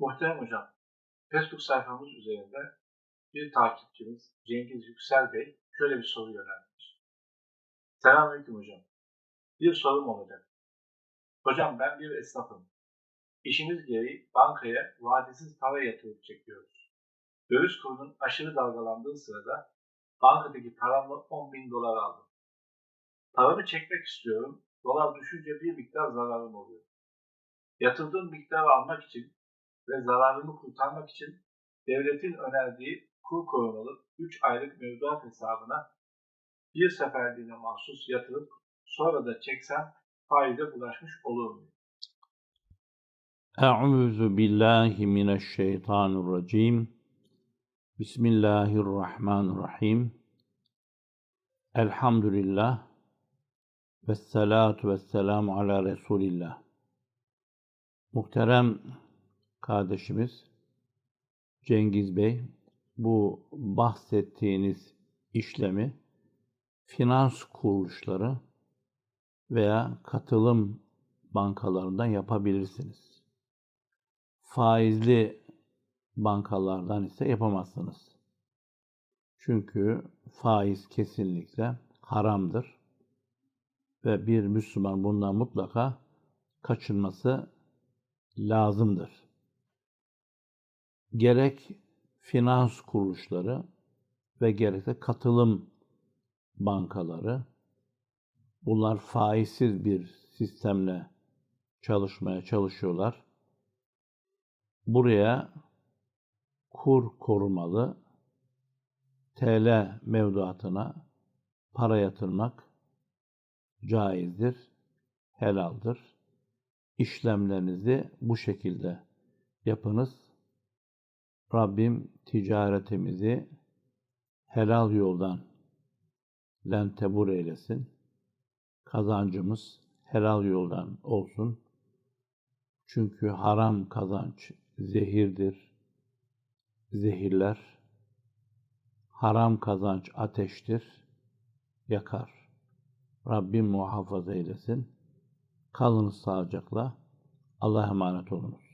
Muhterem hocam, Facebook sayfamız üzerinde bir takipçimiz Cengiz Yüksel Bey şöyle bir soru yöneltmiş. Selamünaleyküm hocam. Bir sorum olacak. Hocam ben bir esnafım. İşimiz gereği bankaya vadesiz para yatırıp çekiyoruz. Döviz kurunun aşırı dalgalandığı sırada bankadaki paramla 10 bin dolar aldım. Paramı çekmek istiyorum. Dolar düşünce bir miktar zararım oluyor. Yatırdığım miktarı almak için ve zararını kurtarmak için devletin önerdiği kur korumalı 3 aylık mevduat hesabına bir seferliğine mahsus yatırıp sonra da çeksem faize bulaşmış olur mu? Euzu billahi mineşşeytanirracim. Bismillahirrahmanirrahim. Elhamdülillah. Vessalatu vesselamu ala Resulillah. Muhterem kardeşimiz Cengiz Bey, bu bahsettiğiniz işlemi finans kuruluşları veya katılım bankalarından yapabilirsiniz. Faizli bankalardan ise yapamazsınız. Çünkü faiz kesinlikle haramdır ve bir Müslüman bundan mutlaka kaçınması lazımdır. Gerek finans kuruluşları ve gerekse katılım bankaları bunlar faizsiz bir sistemle çalışmaya çalışıyorlar. Buraya kur korumalı TL mevduatına para yatırmak caizdir, helaldir. İşlemlerinizi bu şekilde yapınız. Rabbim ticaretimizi helal yoldan lentebur eylesin. Kazancımız helal yoldan olsun. Çünkü haram kazanç zehirdir, zehirler. Haram kazanç ateştir, yakar. Rabbim muhafaza eylesin. Kalın sağlıcakla. Allah'a emanet olunuz.